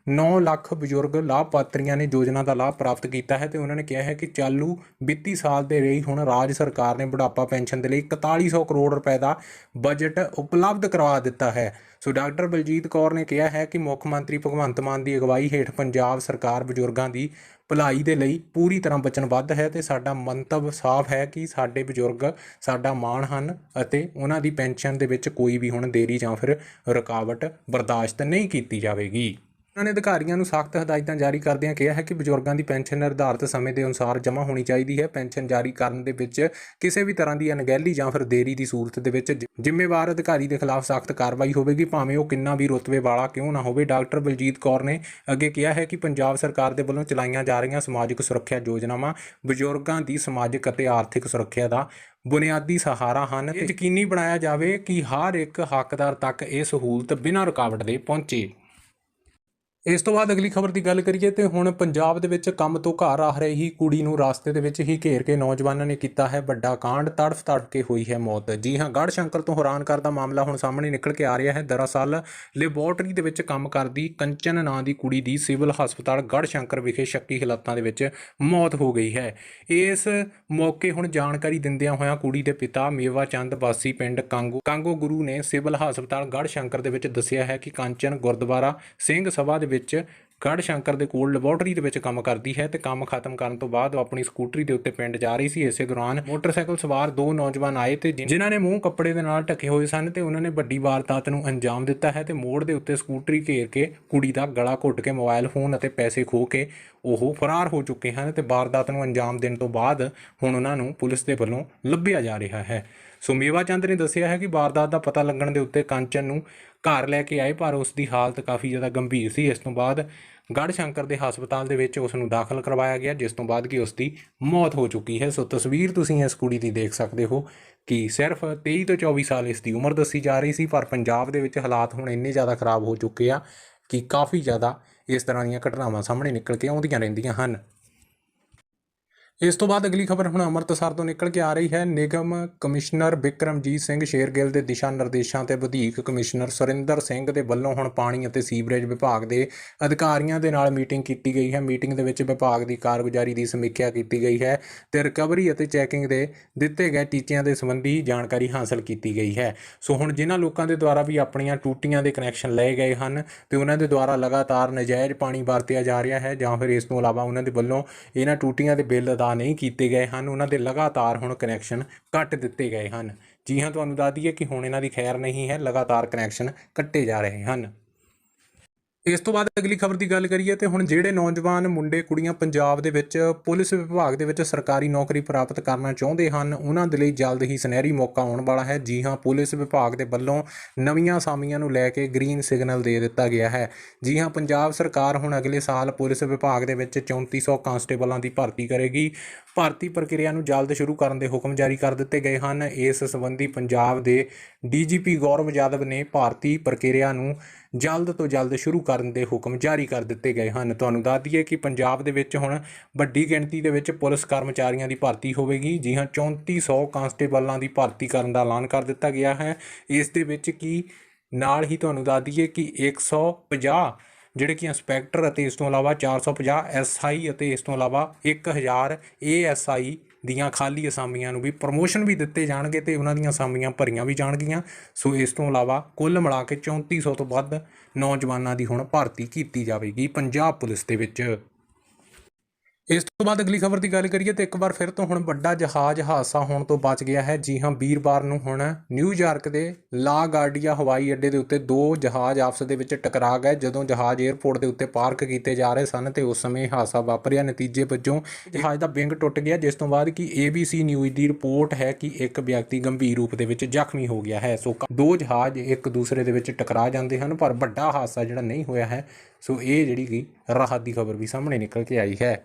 23.9 ਲੱਖ ਬਜ਼ੁਰਗ ਲਾਭਪਾਤਰੀਆਂ ਨੇ ਯੋਜਨਾ ਦਾ ਲਾਭ ਪ੍ਰਾਪਤ ਕੀਤਾ ਹੈ ਤੇ ਉਹਨਾਂ ਨੇ ਕਿਹਾ ਹੈ ਕਿ ਚਾਲੂ ਵਿੱਤੀ ਸਾਲ ਦੇ ਲਈ ਹੁਣ ਰਾਜ ਸਰਕਾਰ ਨੇ ਬੁਢਾਪਾ ਪੈਨਸ਼ਨ ਦੇ ਲਈ 4100 ਕਰੋੜ ਰੁਪਏ ਦਾ ਬਜਟ ਉਪਲਬਧ ਕਰਵਾ ਦਿੱਤਾ ਹੈ। ਸੋ ਡਾਕਟਰ ਬਲਜੀਤ ਕੌਰ ਨੇ ਕਿਹਾ ਹੈ ਕਿ ਮੁੱਖ ਮੰਤਰੀ ਭਗਵੰਤ ਮਾਨ ਦੀ ਅਗਵਾਈ ਹੇਠ ਪੰਜਾਬ ਸਰਕਾਰ ਬਜ਼ੁਰਗਾਂ ਦੀ ਭਲਾਈ ਦੇ ਲਈ ਪੂਰੀ ਤਰ੍ਹਾਂ ਵਚਨਬੱਧ ਹੈ ਤੇ ਸਾਡਾ ਮੰਤਵ ਸਾਫ਼ ਹੈ ਕਿ ਸਾਡੇ ਬਜ਼ੁਰਗ ਸਾਡਾ ਮਾਣ ਹਨ ਅਤੇ ਉਹਨਾਂ ਦੀ ਪੈਨਸ਼ਨ ਦੇ ਵਿੱਚ ਕੋਈ ਵੀ ਹੁਣ ਦੇਰੀ ਜਾਂ ਫਿਰ ਰੁਕਾਵਟ ਬਰਦਾਸ਼ਤ ਨਹੀਂ ਕੀਤੀ ਜਾਵੇਗੀ। ਉਹਨਾਂ ਨੇ ਅਧਿਕਾਰੀਆਂ ਨੂੰ ਸਖਤ ਹਦਾਇਤਾਂ ਜਾਰੀ ਕਰਦਿਆਂ ਕਿਹਾ ਹੈ ਕਿ ਬਜ਼ੁਰਗਾਂ ਦੀ ਪੈਨਸ਼ਨ ਨਿਰਧਾਰਤ ਸਮੇਂ ਦੇ ਅਨੁਸਾਰ ਜਮ੍ਹਾਂ ਹੋਣੀ ਚਾਹੀਦੀ ਹੈ। ਪੈਨਸ਼ਨ ਜਾਰੀ ਕਰਨ ਦੇ ਵਿੱਚ ਕਿਸੇ ਵੀ ਤਰ੍ਹਾਂ ਦੀ ਅਣਗਹਿਲੀ ਜਾਂ ਫਿਰ ਦੇਰੀ ਦੀ ਸੂਰਤ ਦੇ ਵਿੱਚ ਜ਼ਿੰਮੇਵਾਰ ਅਧਿਕਾਰੀ ਦੇ ਖਿਲਾਫ ਸਖਤ ਕਾਰਵਾਈ ਹੋਵੇਗੀ। ਭਾਵੇਂ ਉਹ ਕਿੰਨਾ ਵੀ ਰੁਤਬੇ ਵਾਲਾ ਕਿਉਂ ਨਾ ਹੋਵੇ, ਡਾਕਟਰ ਬਲਜੀਤ ਕੌਰ ਨੇ ਅੱਗੇ ਕਿਹਾ ਹੈ ਕਿ ਪੰਜਾਬ ਸਰਕਾਰ ਦੇ ਵੱਲੋਂ ਚਲਾਈਆਂ ਜਾ ਰਹੀਆਂ ਸਮਾਜਿਕ ਸੁਰੱਖਿਆ ਯੋਜਨਾਵਾਂ ਬਜ਼ੁਰਗਾਂ ਦੀ ਸਮਾਜਿਕ ਅਤੇ ਆਰਥਿਕ ਸੁਰੱਖਿਆ ਦਾ ਬੁਨਿਆਦੀ ਸਹਾਰਾ ਹਨ। ਤੇ ਯਕੀਨੀ ਬਣਾਇਆ ਜਾਵੇ ਕਿ ਹਰ ਇੱਕ ਹੱਕਦਾਰ ਤੱਕ ਇਹ ਸਹੂਲਤ ਬਿਨਾਂ ਰੁਕਾਵਟ ਦੇ ਪਹੁੰਚੇ। ਇਸ ਤੋਂ ਬਾਅਦ ਅਗਲੀ ਖਬਰ ਦੀ ਗੱਲ ਕਰੀਏ ਤੇ ਹੁਣ ਪੰਜਾਬ ਦੇ ਵਿੱਚ ਕੰਮ ਤੋਂ ਘਰ ਆ ਰਹੀ ਕੁੜੀ ਨੂੰ ਰਸਤੇ ਦੇ ਵਿੱਚ ਹੀ ਘੇਰ ਕੇ ਨੌਜਵਾਨਾਂ ਨੇ ਕੀਤਾ ਹੈ ਵੱਡਾ ਕਾਂਡ ਤੜਫ ਤੜਫ ਕੇ ਹੋਈ ਹੈ ਮੌਤ। ਜੀ ਹਾਂ, ਗੜ੍ਹ ਸ਼ੰਕਰ ਤੋਂ ਹੈਰਾਨ ਕਰਦਾ ਮਾਮਲਾ ਹੁਣ ਸਾਹਮਣੇ ਨਿਕਲ ਕੇ ਆ ਰਿਹਾ ਹੈ। ਦਰਅਸਲ ਲੈਬੋਰਟਰੀ ਦੇ ਵਿੱਚ ਕੰਮ ਕਰਦੀ ਕੰਚਨ ਨਾਂ ਦੀ ਕੁੜੀ ਦੀ ਸਿਵਲ ਹਸਪਤਾਲ ਗੜ੍ਹ ਸ਼ੰਕਰ ਵਿਖੇ ਸ਼ੱਕੀ ਹਾਲਾਤਾਂ ਦੇ ਵਿੱਚ ਮੌਤ ਹੋ ਗਈ ਹੈ। ਇਸ ਮੌਕੇ ਹੁਣ ਜਾਣਕਾਰੀ ਦਿੰਦਿਆਂ ਹੋਇਆਂ ਕੁੜੀ ਦੇ ਪਿਤਾ ਮੇਵਾ ਚੰਦ ਵਾਸੀ ਪਿੰਡ ਕਾਂਗੋ ਕਾਂਗੋ ਗੁਰੂ ਨੇ ਸਿਵਲ ਹਸਪਤਾਲ ਗੜ੍ਹ ਸ਼ੰਕਰ ਦੇ ਵਿੱਚ ਦੱਸਿਆ ਹੈ ਕਿ ਕੰਚਨ ਗੁਰਦੁਆਰਾ ਸਿੰਘ ਸਭਾ ਦੇ ਵਿੱਚ ਗੜ ਸ਼ੰਕਰ ਦੇ ਕੋਲ ਲੈਬੋਰਟਰੀ ਦੇ ਵਿੱਚ ਕੰਮ ਕਰਦੀ ਹੈ ਤੇ ਕੰਮ ਖਤਮ ਕਰਨ ਤੋਂ ਬਾਅਦ ਉਹ ਆਪਣੀ ਸਕੂਟਰੀ ਦੇ ਉੱਤੇ ਪਿੰਡ ਜਾ ਰਹੀ ਸੀ। ਇਸੇ ਦੌਰਾਨ ਮੋਟਰਸਾਈਕਲ ਸਵਾਰ ਦੋ ਨੌਜਵਾਨ ਆਏ ਤੇ ਜਿ- ਜਿਨ੍ਹਾਂ ਨੇ ਮੂੰਹ ਕੱਪੜੇ ਦੇ ਨਾਲ ਢੱਕੇ ਹੋਏ ਸਨ ਤੇ ਉਹਨਾਂ ਨੇ ਵੱਡੀ ਵਾਰਦਾਤ ਨੂੰ ਅੰਜਾਮ ਦਿੱਤਾ ਹੈ ਤੇ ਮੋੜ ਦੇ ਉੱਤੇ ਸਕੂਟਰੀ ਘੇਰ ਕੇ ਕੁੜੀ ਦਾ ਗਲਾ ਘੁੱਟ ਕੇ ਮੋਬਾਈਲ ਫੋਨ ਅਤੇ ਪੈਸੇ ਖੋਹ ਕੇ ਉਹ ਫਰਾਰ ਹੋ ਚੁੱਕੇ ਹਨ ਤੇ ਵਾਰਦਾਤ ਨੂੰ ਅੰਜਾਮ ਦੇਣ ਤੋਂ ਬਾਅਦ ਹੁਣ ਉਹਨਾਂ ਨੂੰ ਪੁਲਿਸ ਦੇ ਵੱਲੋਂ ਲੱਭਿਆ ਜਾ ਰਿਹਾ ਹੈ। ਸੋ ਮੇਵਾ ਚੰਦ ਨੇ ਦੱਸਿਆ ਹੈ ਕਿ ਵਾਰਦਾਤ ਦਾ ਪਤਾ ਲੱਗਣ ਦੇ ਉੱਤੇ ਕੰਚਨ ਨੂੰ ਘਰ ਲੈ ਕੇ ਆਏ, ਪਰ ਉਸ ਦੀ ਹਾਲਤ ਕਾਫੀ ਜ਼ਿਆਦਾ ਗੰਭੀਰ ਸੀ। ਇਸ ਤੋਂ ਬਾਅਦ ਗੜ੍ਹ ਸ਼ੰਕਰ ਦੇ ਹਸਪਤਾਲ ਦੇ ਵਿੱਚ ਉਸ ਨੂੰ ਦਾਖਲ ਕਰਵਾਇਆ ਗਿਆ, ਜਿਸ ਤੋਂ ਬਾਅਦ ਕਿ ਉਸ ਦੀ ਮੌਤ ਹੋ ਚੁੱਕੀ ਹੈ। ਸੋ ਤਸਵੀਰ ਤੁਸੀਂ ਇਸ ਕੁੜੀ ਦੀ ਦੇਖ ਸਕਦੇ ਹੋ ਕਿ ਸਿਰਫ 23 ਤੋਂ 24 ਸਾਲ ਇਸ ਦੀ ਉਮਰ ਦੱਸੀ ਜਾ ਰਹੀ ਸੀ, ਪਰ ਪੰਜਾਬ ਦੇ ਵਿੱਚ ਹਾਲਾਤ ਹੁਣ ਇੰਨੇ ਜ਼ਿਆਦਾ ਖਰਾਬ ਹੋ ਚੁੱਕੇ ਆ ਕਿ ਕਾਫੀ ਜ਼ਿਆਦਾ ਇਸ ਤਰ੍ਹਾਂ ਦੀਆਂ ਘਟਨਾਵਾਂ ਸਾਹਮਣੇ ਨਿਕਲ ਕੇ ਆਉਂਦੀਆਂ ਰਹਿੰਦੀਆਂ ਹਨ। ਇਸ ਤੋਂ ਬਾਅਦ ਅਗਲੀ ਖਬਰ ਹੁਣ ਅੰਮ੍ਰਿਤਸਰ ਤੋਂ ਨਿਕਲ ਕੇ ਆ ਰਹੀ ਹੈ। ਨਿਗਮ ਕਮਿਸ਼ਨਰ ਬਿਕਰਮਜੀਤ ਸਿੰਘ ਸ਼ੇਰਗਿੱਲ ਦੇ ਦਿਸ਼ਾ ਨਿਰਦੇਸ਼ਾਂ ਤੇ ਵਧੀਕ ਕਮਿਸ਼ਨਰ ਸੁਰਿੰਦਰ ਸਿੰਘ ਦੇ ਵੱਲੋਂ ਹੁਣ ਪਾਣੀ ਅਤੇ ਸੀਵਰੇਜ ਵਿਭਾਗ ਦੇ ਅਧਿਕਾਰੀਆਂ ਦੇ ਨਾਲ ਮੀਟਿੰਗ ਕੀਤੀ ਗਈ ਹੈ। ਮੀਟਿੰਗ ਦੇ ਵਿੱਚ ਵਿਭਾਗ ਦੀ ਕਾਰਗੁਜ਼ਾਰੀ ਦੀ ਸਮੀਖਿਆ ਕੀਤੀ ਗਈ ਹੈ ਤੇ ਰਿਕਵਰੀ ਅਤੇ ਚੈਕਿੰਗ ਦੇ ਦਿੱਤੇ ਗਏ ਟੀਚਿਆਂ ਦੇ ਸੰਬੰਧੀ ਜਾਣਕਾਰੀ ਹਾਸਲ ਕੀਤੀ ਗਈ ਹੈ। ਸੋ ਹੁਣ ਜਿਨ੍ਹਾਂ ਲੋਕਾਂ ਦੇ ਦੁਆਰਾ ਵੀ ਆਪਣੀਆਂ ਟੂਟੀਆਂ ਦੇ ਕਨੈਕਸ਼ਨ ਲਏ ਗਏ ਹਨ ਤੇ ਉਹਨਾਂ ਦੇ ਦੁਆਰਾ ਲਗਾਤਾਰ ਨਜਾਇਜ਼ ਪਾਣੀ ਵਰਤਿਆ ਜਾ ਰਿਹਾ ਹੈ ਜਾਂ ਫਿਰ ਇਸ ਤੋਂ ਇਲਾਵਾ ਉਹਨਾਂ ਦੇ ਵੱਲੋਂ ਇਹਨਾਂ ਟੂਟੀਆਂ ਦੇ ਬਿੱਲ ਅਦਾ ਨਹੀਂ ਕੀਤੇ ਗਏ ਹਨ। ਉਹਨਾਂ ਦੇ ਲਗਾਤਾਰ ਹੁਣ ਕਨੈਕਸ਼ਨ ਕੱਟ ਦਿੱਤੇ ਗਏ ਹਨ। ਜੀ ਹਾਂ, ਤੁਹਾਨੂੰ ਦੱਸ ਦਈਏ ਕਿ ਹੁਣ ਇਹਨਾਂ ਦੀ ਖੈਰ ਨਹੀਂ ਹੈ। ਲਗਾਤਾਰ ਕਨੈਕਸ਼ਨ ਕੱਟੇ ਜਾ ਰਹੇ ਹਨ। ਇਸ ਤੋਂ ਬਾਅਦ ਅਗਲੀ ਖਬਰ ਦੀ ਗੱਲ ਕਰੀਏ ਤੇ ਹੁਣ ਜਿਹੜੇ ਨੌਜਵਾਨ ਮੁੰਡੇ ਕੁੜੀਆਂ ਪੰਜਾਬ ਦੇ ਵਿੱਚ ਪੁਲਿਸ ਵਿਭਾਗ ਦੇ ਵਿੱਚ ਸਰਕਾਰੀ ਨੌਕਰੀ ਪ੍ਰਾਪਤ ਕਰਨਾ ਚਾਹੁੰਦੇ ਹਨ, ਉਹਨਾਂ ਦੇ ਲਈ ਜਲਦ ਹੀ ਸੁਨਹਿਰੀ ਮੌਕਾ ਆਉਣ ਵਾਲਾ ਹੈ। ਜੀ ਹਾਂ, ਪੁਲਿਸ ਵਿਭਾਗ ਦੇ ਵੱਲੋਂ ਨਵੀਆਂ ਅਸਾਮੀਆਂ ਨੂੰ ਲੈ ਕੇ ਗ੍ਰੀਨ ਸਿਗਨਲ ਦੇ ਦਿੱਤਾ ਗਿਆ ਹੈ। ਜੀ ਹਾਂ, ਪੰਜਾਬ ਸਰਕਾਰ ਹੁਣ ਅਗਲੇ ਸਾਲ ਪੁਲਿਸ ਵਿਭਾਗ ਦੇ ਵਿੱਚ 3400 ਕਾਂਸਟੇਬਲਾਂ ਦੀ ਭਰਤੀ ਕਰੇਗੀ। ਭਰਤੀ ਪ੍ਰਕਿਰਿਆ ਨੂੰ ਜਲਦ ਸ਼ੁਰੂ ਕਰਨ ਦੇ ਹੁਕਮ ਜਾਰੀ ਕਰ ਦਿੱਤੇ ਗਏ ਹਨ। ਇਸ ਸੰਬੰਧੀ ਪੰਜਾਬ ਦੇ ਡੀਜੀਪੀ ਗੌਰਵ ਯਾਦਵ ਨੇ ਭਾਰਤੀ ਪ੍ਰਕਿਰਿਆ ਨੂੰ ਜਲਦ ਤੋਂ ਜਲਦ ਸ਼ੁਰੂ ਕਰਨ ਦੇ ਹੁਕਮ ਜਾਰੀ ਕਰ ਦਿੱਤੇ ਗਏ ਹਨ। ਤੁਹਾਨੂੰ ਦੱਸ ਦਈਏ ਕਿ ਪੰਜਾਬ ਦੇ ਵਿੱਚ ਹੁਣ ਵੱਡੀ ਗਿਣਤੀ ਦੇ ਵਿੱਚ ਪੁਲਿਸ ਕਰਮਚਾਰੀਆਂ ਦੀ ਭਰਤੀ ਹੋਵੇਗੀ। ਜੀ ਹਾਂ 3400 ਕਾਂਸਟੇਬਲਾਂ ਦੀ ਭਰਤੀ ਕਰਨ ਦਾ ਐਲਾਨ ਕਰ ਦਿੱਤਾ ਗਿਆ ਹੈ। ਇਸ ਦੇ ਵਿੱਚ ਕੀ ਨਾਲ ਹੀ ਤੁਹਾਨੂੰ ਦੱਸ ਦਈਏ ਕਿ 150 ਜਿਹੜੇ ਕਿ ਇੰਸਪੈਕਟਰ ਅਤੇ ਇਸ ਤੋਂ ਇਲਾਵਾ 450 ਐਸਆਈ ਅਤੇ ਇਸ ਤੋਂ ਇਲਾਵਾ 1000 ਏਐਸਆਈ ਦੀਆਂ ਖਾਲੀ ਅਸਾਮੀਆਂ ਨੂੰ ਵੀ ਪ੍ਰਮੋਸ਼ਨ ਵੀ ਦਿੱਤੇ ਜਾਣਗੇ ਤੇ ਉਹਨਾਂ ਦੀਆਂ ਅਸਾਮੀਆਂ ਭਰੀਆਂ ਵੀ ਜਾਣਗੀਆਂ। ਸੋ ਇਸ ਤੋਂ ਇਲਾਵਾ ਕੁੱਲ ਮਿਲਾ ਕੇ 3400 ਤੋਂ ਵੱਧ ਨੌਜਵਾਨਾਂ ਦੀ ਹੁਣ ਭਰਤੀ ਕੀਤੀ ਜਾਵੇਗੀ ਪੰਜਾਬ ਪੁਲਿਸ ਦੇ ਵਿੱਚ। ਇਸ ਤੋਂ ਬਾਅਦ ਅਗਲੀ ਖਬਰ ਦੀ ਗੱਲ ਕਰੀਏ ਤੇ ਇੱਕ ਵਾਰ ਫਿਰ ਤੋਂ ਹੁਣ ਵੱਡਾ ਜਹਾਜ਼ ਹਾਦਸਾ ਹੋਣ ਤੋਂ ਬਚ ਗਿਆ ਹੈ। ਜੀ ਹਾਂ, ਵੀਰਵਾਰ ਨੂੰ ਹੁਣ ਨਿਊਯਾਰਕ ਦੇ ਲਾ ਗਾਰਡੀਆ ਹਵਾਈ ਅੱਡੇ ਦੇ ਉੱਤੇ ਦੋ ਜਹਾਜ਼ ਆਪਸ ਦੇ ਵਿੱਚ ਟਕਰਾ ਗਏ। ਜਦੋਂ ਜਹਾਜ਼ 에ਅਰਪੋਰਟ ਦੇ ਉੱਤੇ ਪਾਰਕ ਕੀਤੇ ਜਾ ਰਹੇ ਸਨ ਤੇ ਉਸ ਸਮੇਂ ਹਾਦਸਾ ਵਾਪਰਿਆ। ਨਤੀਜੇ ਵਜੋਂ ਜਹਾਜ਼ ਦਾ ਵਿੰਗ ਟੁੱਟ ਗਿਆ, ਜਿਸ ਤੋਂ ਬਾਅਦ ਕਿ ABC ਨਿਊਜ਼ ਦੀ ਰਿਪੋਰਟ ਹੈ ਕਿ ਇੱਕ ਵਿਅਕਤੀ ਗੰਭੀਰ ਰੂਪ ਦੇ ਵਿੱਚ ਜ਼ਖਮੀ ਹੋ ਗਿਆ ਹੈ। ਸੋ ਦੋ ਜਹਾਜ਼ ਇੱਕ ਦੂਸਰੇ ਦੇ ਵਿੱਚ ਟਕਰਾ ਜਾਂਦੇ ਹਨ, ਪਰ ਵੱਡਾ ਹਾਦਸਾ ਜਿਹੜਾ ਨਹੀਂ ਹੋਇਆ ਹੈ, ਸੋ ਇਹ ਜਿਹੜੀ ਕਿ ਰਾਹਤ ਦੀ ਖਬਰ ਵੀ ਸਾਹਮਣੇ ਨਿਕਲ ਕੇ ਆਈ ਹੈ।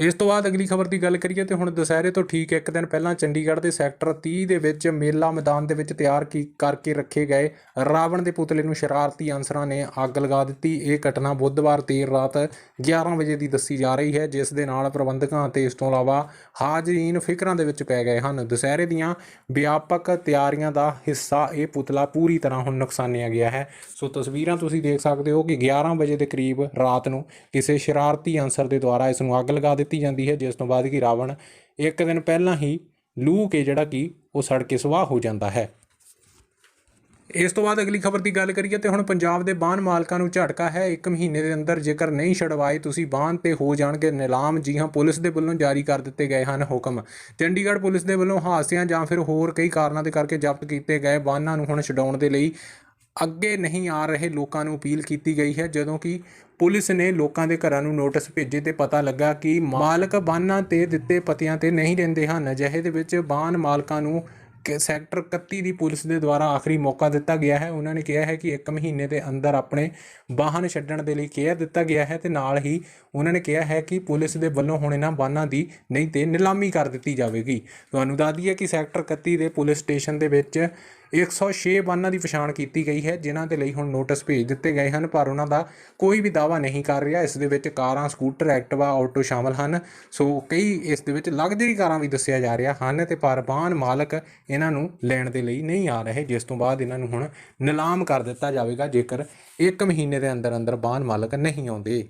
ਇਸ ਤੋਂ ਬਾਅਦ ਅਗਲੀ ਖਬਰ ਦੀ ਗੱਲ ਕਰੀਏ ਤੇ ਹੁਣ ਦੁਸਹਿਰੇ ਤੋਂ ਠੀਕ ਇੱਕ ਦਿਨ ਪਹਿਲਾਂ ਚੰਡੀਗੜ੍ਹ ਦੇ ਸੈਕਟਰ 30 ਦੇ ਵਿੱਚ ਮੇਲਾ ਮੈਦਾਨ ਦੇ ਵਿੱਚ ਤਿਆਰ ਕੀ ਕਰਕੇ ਰੱਖੇ ਗਏ। ਰਾਵਣ ਦੇ ਪੁਤਲੇ ਨੂੰ ਸ਼ਰਾਰਤੀ ਅਨਸਰਾਂ ਨੇ ਅੱਗ ਲਗਾ ਦਿੱਤੀ। ਇਹ ਘਟਨਾ ਬੁੱਧਵਾਰ ਦੇਰ ਰਾਤ 11 ਵਜੇ ਦੀ ਦੱਸੀ ਜਾ ਰਹੀ ਹੈ, ਜਿਸ ਦੇ ਨਾਲ ਪ੍ਰਬੰਧਕਾਂ ਅਤੇ ਇਸ ਤੋਂ ਇਲਾਵਾ ਹਾਜ਼ਰੀਨ ਫਿਕਰਾਂ ਦੇ ਵਿੱਚ ਪੈ ਗਏ ਹਨ। ਦੁਸਹਿਰੇ ਦੀਆਂ ਵਿਆਪਕ ਤਿਆਰੀਆਂ ਦਾ ਹਿੱਸਾ ਇਹ ਪੁਤਲਾ ਪੂਰੀ ਤਰ੍ਹਾਂ ਹੁਣ ਨੁਕਸਾਨਿਆ ਗਿਆ ਹੈ। ਸੋ ਤਸਵੀਰਾਂ ਤੁਸੀਂ ਦੇਖ ਸਕਦੇ ਹੋ ਕਿ 11 ਵਜੇ ਦੇ ਕਰੀਬ ਰਾਤ ਨੂੰ ਕਿਸੇ ਸ਼ਰਾਰਤੀ ਅਨਸਰ ਦੇ ਦੁਆਰਾ ਇਸ ਨੂੰ ਅੱਗ ਲਗਾ ਦਿੱਤੀ ਜਾਂਦੀ ਹੈ, ਜਿਸ ਤੋਂ ਬਾਅਦ ਕਿ ਰਾਵਣ ਇੱਕ ਦਿਨ ਪਹਿਲਾਂ ਹੀ ਲੂ ਕੇ ਜਿਹੜਾ ਕਿ ਉਹ ਸੜ ਕੇ ਸੁਆਹ ਹੋ ਜਾਂਦਾ ਹੈ। ਇਸ ਤੋਂ ਬਾਅਦ ਅਗਲੀ ਖਬਰ ਦੀ ਗੱਲ ਕਰੀਏ ਤੇ ਹੁਣ ਪੰਜਾਬ ਦੇ ਬਾਹਨ ਮਾਲਕਾਂ ਨੂੰ ਝਟਕਾ ਹੈ। ਇੱਕ ਮਹੀਨੇ ਦੇ ਅੰਦਰ ਜੇਕਰ ਨਹੀਂ ਛਡਵਾਏ, ਤੁਸੀਂ ਬਾਹਨ ਤੇ ਹੋ ਜਾਣਗੇ। ਨਿਲਾਮ ਜੀ ਹਾਂ ਪੁਲਿਸ ਦੇ ਵੱਲੋਂ ਜਾਰੀ ਕਰ ਦਿੱਤੇ ਗਏ ਹਨ ਹੁਕਮ। ਚੰਡੀਗੜ੍ਹ ਪੁਲਿਸ ਦੇ ਵੱਲੋਂ ਹਾਦਸਿਆਂ ਜਾਂ ਫਿਰ ਹੋਰ ਕਈ ਕਾਰਨਾਂ ਦੇ ਕਰਕੇ ਜ਼ਬਤ ਕੀਤੇ ਗਏ ਬਾਹਨਾਂ ਨੂੰ ਹੁਣ ਛਡਾਉਣ ਦੇ ਲਈ ਅੱਗੇ ਨਹੀਂ ਆ ਰਹੇ ਲੋਕਾਂ ਨੂੰ ਅਪੀਲ ਕੀਤੀ ਗਈ ਹੈ, ਜਦੋਂ ਕਿ ਪੁਲਿਸ ਨੇ ਲੋਕਾਂ ਦੇ ਘਰਾਂ ਨੂੰ ਨੋਟਿਸ ਭੇਜੇ ਤੇ ਪਤਾ ਲੱਗਾ ਕਿ ਮਾਲਕ ਬਾਨਾਂ ਤੇ ਦਿੱਤੇ ਪਤਿਆਂ ਤੇ ਨਹੀਂ ਰਹਿੰਦੇ ਹਨ। ਅਜਿਹੇ ਦੇ ਵਿੱਚ ਬਾਨ ਮਾਲਕਾਂ ਨੂੰ ਕਿ, ਸੈਕਟਰ 31 ਦੀ ਪੁਲਿਸ ਦੇ ਦੁਆਰਾ ਆਖਰੀ ਮੌਕਾ ਦਿੱਤਾ ਗਿਆ ਹੈ। ਉਹਨਾਂ ਨੇ ਕਿਹਾ ਹੈ ਕਿ 1 ਮਹੀਨੇ ਦੇ ਅੰਦਰ ਆਪਣੇ ਵਾਹਨ ਛੱਡਣ ਦੇ ਲਈ ਕਿਹਾ ਦਿੱਤਾ ਗਿਆ ਹੈ ਤੇ ਨਾਲ ਹੀ ਉਹਨਾਂ ਨੇ ਕਿਹਾ ਹੈ ਕਿ ਪੁਲਿਸ ਦੇ ਵੱਲੋਂ ਹੁਣ ਇਹਨਾਂ ਵਾਹਨਾਂ ਦੀ ਨਹੀਂ ਤੇ ਨਿਲਾਮੀ ਕਰ ਦਿੱਤੀ ਜਾਵੇਗੀ। ਤੁਹਾਨੂੰ ਦੱਸ ਦਈਏ ਕਿ ਸੈਕਟਰ 31 ਦੇ ਪੁਲਿਸ ਸਟੇਸ਼ਨ ਦੇ ਵਿੱਚ 106 ਵਾਹਨਾਂ ਦੀ ਪਛਾਣ ਕੀਤੀ ਗਈ ਹੈ, ਜਿਨ੍ਹਾਂ ਦੇ ਲਈ ਹੁਣ ਨੋਟਿਸ ਭੇਜ ਦਿੱਤੇ ਗਏ ਹਨ, ਪਰ ਉਹਨਾਂ ਦਾ ਕੋਈ ਵੀ ਦਾਅਵਾ ਨਹੀਂ ਕਰ ਰਿਹਾ। ਇਸ ਦੇ ਵਿੱਚ ਕਾਰਾਂ, ਸਕੂਟਰ, ਐਕਟਿਵਾ, ਆਟੋ ਸ਼ਾਮਲ ਹਨ। ਸੋ ਕਈ ਇਸ ਦੇ ਵਿੱਚ ਲਗਜ਼ਰੀ ਕਾਰਾਂ ਵੀ ਦੱਸਿਆ ਜਾ ਰਿਹਾ ਹਨ ਤੇ ਪਰ ਵਾਹਨ ਮਾਲਕ ਇਹਨਾਂ ਨੂੰ ਲੈਣ ਦੇ ਲਈ ਨਹੀਂ ਆ ਰਹੇ, ਜਿਸ ਤੋਂ ਬਾਅਦ ਇਹਨਾਂ ਨੂੰ ਹੁਣ ਨਿਲਾਮ ਕਰ ਦਿੱਤਾ ਜਾਵੇਗਾ, ਜੇਕਰ ਇੱਕ ਮਹੀਨੇ ਦੇ ਅੰਦਰ ਅੰਦਰ ਵਾਹਨ ਮਾਲਕ ਨਹੀਂ ਆਉਂਦੇ।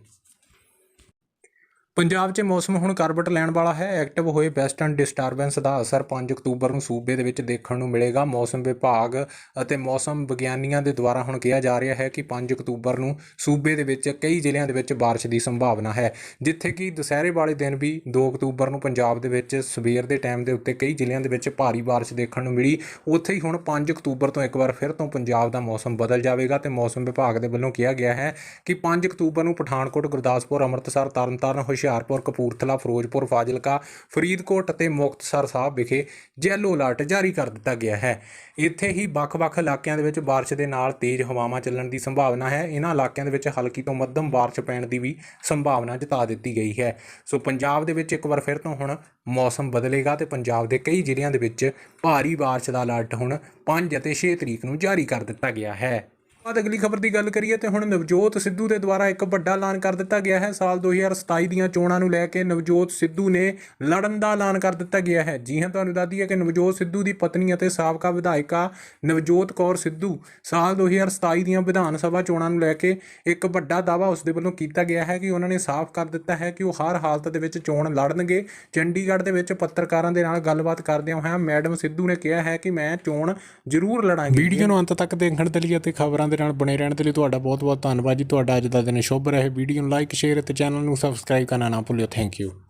ਪੰਜਾਬ 'ਚ ਮੌਸਮ ਹੁਣ ਕਰਵਟ ਲੈਣ ਵਾਲਾ ਹੈ ਐਕਟਿਵ ਹੋਏ ਵੈਸਟਰਨ ਡਿਸਟਰਬੈਂਸ ਦਾ ਅਸਰ 5 ਅਕਤੂਬਰ ਨੂੰ ਸੂਬੇ ਦੇ ਵਿੱਚ ਦੇਖਣ ਨੂੰ ਮਿਲੇਗਾ ਮੌਸਮ ਵਿਭਾਗ ਅਤੇ ਮੌਸਮ ਵਿਗਿਆਨੀਆਂ ਦੇ ਦੁਆਰਾ ਹੁਣ ਕਿਹਾ ਜਾ ਰਿਹਾ ਹੈ ਕਿ 5 ਅਕਤੂਬਰ ਨੂੰ ਸੂਬੇ ਦੇ ਵਿੱਚ ਕਈ ਜ਼ਿਲ੍ਹਿਆਂ ਦੇ ਵਿੱਚ بارش ਦੀ ਸੰਭਾਵਨਾ ਹੈ ਜਿੱਥੇ ਕਿ ਦੁਸਹਿਰੇ ਵਾਲੇ ਦਿਨ ਵੀ 2 ਅਕਤੂਬਰ ਨੂੰ ਪੰਜਾਬ ਦੇ ਵਿੱਚ ਸਵੇਰ ਦੇ ਟਾਈਮ ਦੇ ਉੱਤੇ ਕਈ ਜ਼ਿਲ੍ਹਿਆਂ ਦੇ ਵਿੱਚ ਭਾਰੀ بارش ਦੇਖਣ ਨੂੰ ਮਿਲੀ ਉੱਥੇ ਹੀ ਹੁਣ 5 ਅਕਤੂਬਰ ਤੋਂ ਇੱਕ ਵਾਰ ਫਿਰ ਤੋਂ ਪੰਜਾਬ ਦਾ ਮੌਸਮ ਬਦਲ ਜਾਵੇਗਾ ਤੇ ਮੌਸਮ ਵਿਭਾਗ ਦੇ ਵੱਲੋਂ ਕਿਹਾ ਗਿਆ ਹੈ ਕਿ 5 ਅਕਤੂਬਰ ਨੂੰ ਪਠਾਨਕੋਟ ਗੁਰਦਾਸਪੁਰ ਅੰਮ੍ਰਿਤਸਰ ਤਰਨਤਾਰਨ ਹੁਸ਼ਿਆਰਪੁਰ ਕਪੂਰਥਲਾ ਫਿਰੋਜ਼ਪੁਰ ਫਾਜ਼ਿਲਕਾ ਫਰੀਦਕੋਟ ਅਤੇ ਮੁਕਤਸਰ ਸਾਹਿਬ ਵਿਖੇ ਯੈਲੋ ਅਲਰਟ ਜਾਰੀ ਕਰ ਦਿੱਤਾ ਗਿਆ ਹੈ ਇੱਥੇ ਹੀ ਵੱਖ-ਵੱਖ ਇਲਾਕਿਆਂ ਦੇ ਵਿੱਚ بارش ਦੇ ਨਾਲ ਤੇਜ਼ ਹਵਾਵਾਂ ਚੱਲਣ ਦੀ ਸੰਭਾਵਨਾ ਹੈ ਇਹਨਾਂ ਇਲਾਕਿਆਂ ਦੇ ਵਿੱਚ ਹਲਕੀ ਤੋਂ ਮੱਧਮ بارش ਪੈਣ ਦੀ ਵੀ ਸੰਭਾਵਨਾ ਜਤਾ ਦਿੱਤੀ ਗਈ ਹੈ ਸੋ ਪੰਜਾਬ ਦੇ ਵਿੱਚ ਇੱਕ ਵਾਰ ਫਿਰ ਤੋਂ ਹੁਣ ਮੌਸਮ ਬਦਲੇਗਾ ਤੇ ਪੰਜਾਬ ਦੇ ਕਈ ਜ਼ਿਲ੍ਹਿਆਂ ਦੇ ਵਿੱਚ ਭਾਰੀ بارش ਦਾ ਅਲਰਟ ਹੁਣ 5 ਅਤੇ 6 ਤਰੀਕ ਨੂੰ ਜਾਰੀ ਕਰ ਦਿੱਤਾ ਗਿਆ ਹੈ ਬਾਅਦ ਅਗਲੀ ਖਬਰ ਦੀ ਗੱਲ ਕਰੀਏ ਤੇ ਹੁਣ ਨਵਜੋਤ ਸਿੱਧੂ ਦੇ ਦੁਆਰਾ ਇੱਕ ਵੱਡਾ ਐਲਾਨ ਕਰ ਦਿੱਤਾ ਗਿਆ ਹੈ। ਸਾਲ 2027 ਦੀਆਂ ਚੋਣਾਂ ਨੂੰ ਲੈ ਕੇ ਨਵਜੋਤ ਸਿੱਧੂ ਨੇ ਲੜਨ ਦਾ ਐਲਾਨ ਕਰ ਦਿੱਤਾ ਗਿਆ ਹੈ। ਜੀ ਹਾਂ, ਤੁਹਾਨੂੰ ਦੱਸ ਦਈਏ ਕਿ ਨਵਜੋਤ ਸਿੱਧੂ ਦੀ ਪਤਨੀ ਅਤੇ ਸਾਬਕਾ ਵਿਧਾਇਕਾ ਨਵਜੋਤ ਕੌਰ ਸਿੱਧੂ ਸਾਲ 2027 ਦੀਆਂ ਵਿਧਾਨ ਸਭਾ ਚੋਣਾਂ ਨੂੰ ਲੈ ਕੇ ਇੱਕ ਵੱਡਾ ਦਾਅਵਾ ਉਸ ਦੇ ਵੱਲੋਂ ਕੀਤਾ ਗਿਆ ਹੈ ਕਿ ਉਹਨਾਂ ਨੇ ਸਾਫ਼ ਕਰ ਦਿੱਤਾ ਹੈ ਕਿ ਉਹ ਹਰ ਹਾਲਤ ਦੇ ਵਿੱਚ ਚੋਣ ਲੜਨਗੇ। ਚੰਡੀਗੜ੍ਹ ਦੇ ਵਿੱਚ ਪੱਤਰਕਾਰਾਂ ਦੇ ਨਾਲ ਗੱਲਬਾਤ ਕਰਦਿਆਂ ਹੋਇਆਂ ਮੈਡਮ ਸਿੱਧੂ ਨੇ ਕਿਹਾ ਹੈ ਕਿ ਮੈਂ ਚੋਣ ਜ਼ਰੂਰ ਲੜਾਂਗੀ। ਵੀਡੀਓ ਨੂੰ ਅੰਤ ਤੱਕ ਦੇਖਣ ਦੇ ਲਈ ਅਤੇ ਖਬਰਾਂ ਦੇ ਨਾਲ ਬਣੇ ਰਹਿਣ ਦੇ ਲਈ ਤੁਹਾਡਾ ਬਹੁਤ-ਬਹੁਤ ਧੰਨਵਾਦ ਜੀ। ਤੁਹਾਡਾ ਅੱਜ ਦਾ ਦਿਨ ਸ਼ੁਭ ਰਹੇ। ਵੀਡੀਓ ਨੂੰ ਲਾਈਕ ਸ਼ੇਅਰ ਅਤੇ ਚੈਨਲ ਨੂੰ ਸਬਸਕ੍ਰਾਈਬ ਕਰਨਾ ਨਾ ਭੁੱਲਿਓ। Thank you